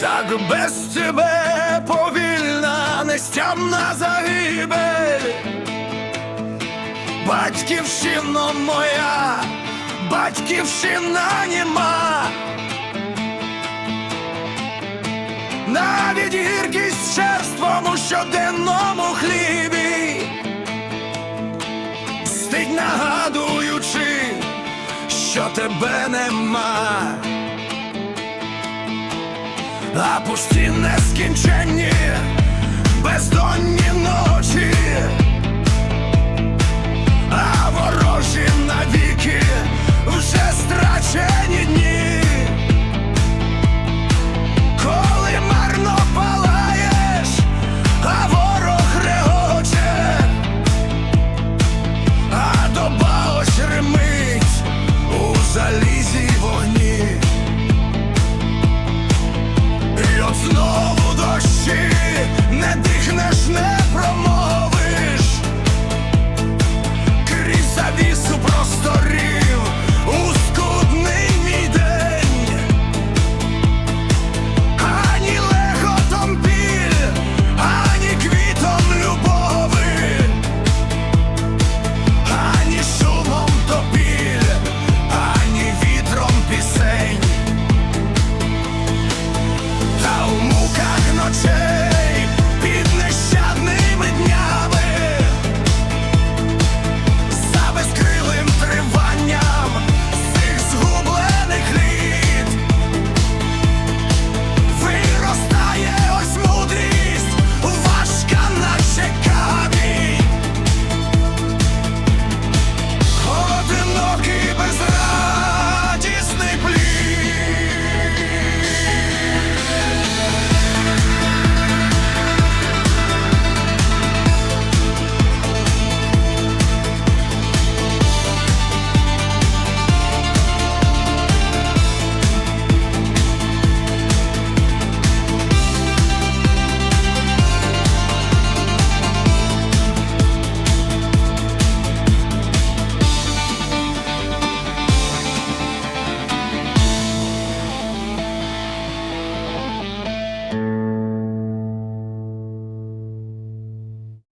Так без тебе повільна, нестямна загибель. Батьківщина моя, батьківщина нема. Навіть гіркість черством у щоденному хлібі, стить нагадуючи, що тебе нема. А пусті нескінченні бездонні знову дощі не дихнеш не.